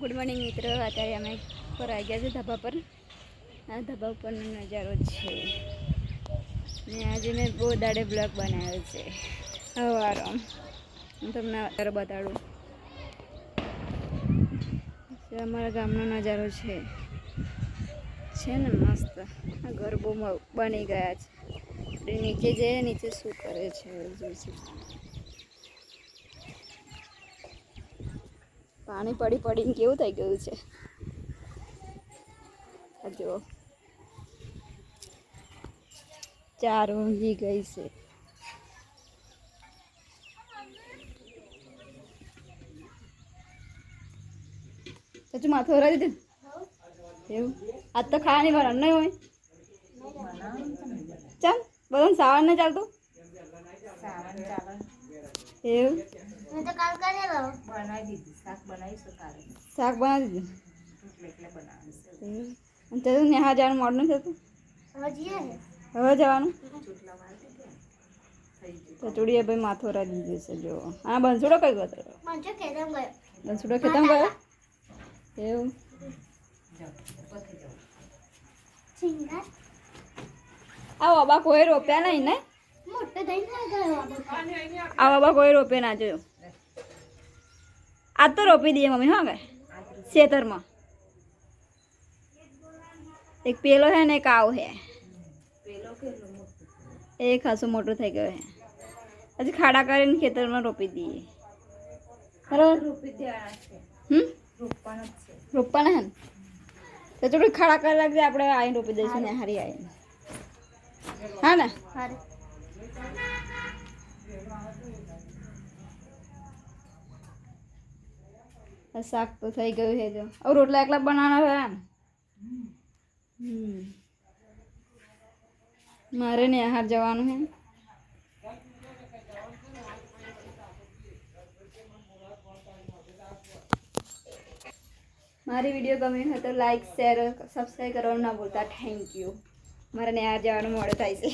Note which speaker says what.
Speaker 1: Good morning મિત્રો. અત્યારે અમે પર આવી ગયા છે ધાબા પર. આ ધાબા ઉપરનો નજારો છે. ને આજે મેં બહુ દાડે બ્લોગ બનાવ્યો છે. સવારો હું તમને અત્યારે બતાડું. અમારા ગામનો નજારો છે. છે ને મસ્ત. આ ઘર બહુ બની ગયા છે. નીચે જઈએ, નીચે શું કરે છે? જોઈશું પાણી પડી પડીને કેવું થઈ ગયું છે? જો ચાર ઊંઘી ગઈ છે. પછી માથું હરાવી દીધું? એવું? આજ તો ખાવાની વાર નહીં હોય. ચાલ બધાને સાવર ને ચાલતું? એવું?
Speaker 2: તો કાલ કરેલો.
Speaker 1: શાક બનાવી દીધું? એવું અને તે નેહા જવાનું મોડું નથી થતું
Speaker 2: હવે જઈએ ને.
Speaker 1: હવે જવાનું? તો ચૂડીએ ભાઈ માથો હરાવી દીધું છે જો. હા બંસુડો કઈ ગયો
Speaker 2: ખેતમ ગયો.
Speaker 1: બંસુડો ખેતમ ગયો? એવું?
Speaker 2: સિંગર
Speaker 1: આ બાબા કોઈ રોપ્યા નહીં ને?
Speaker 2: મોટો થઈને ગયો
Speaker 1: કોઈ રોપે ના જોયો. આજ તો રોપી દઈએ મમ્મી, હા કે ખેતરમાં એક પેલો હે ને, એક આવ હે એ ખાસો મોટો થઈ ગયો હે હજી ખાડા કરીને ખેતરમાં રોપી દઈએ. બરાબર? હમ? રોપવાના હે ને તો થોડું ખાડા કરી લાગજે આપણે આવીને રોપી દઈશું ને, હારી આવીને. હા ને? શાક તો થઈ ગયું છે જો. હવે રોટલા એકલા બનાવવાના રહ્યા ને હમ. મારે ને આહાર જવાનું છે. મારી વીડિયો ગમી હોય તો લાઈક શેર સબસ્ક્રાઈબ કરવાનું ના ભૂલતા. થેન્ક યુ મારે ને આહાર જવાનું મોડું થાય છે.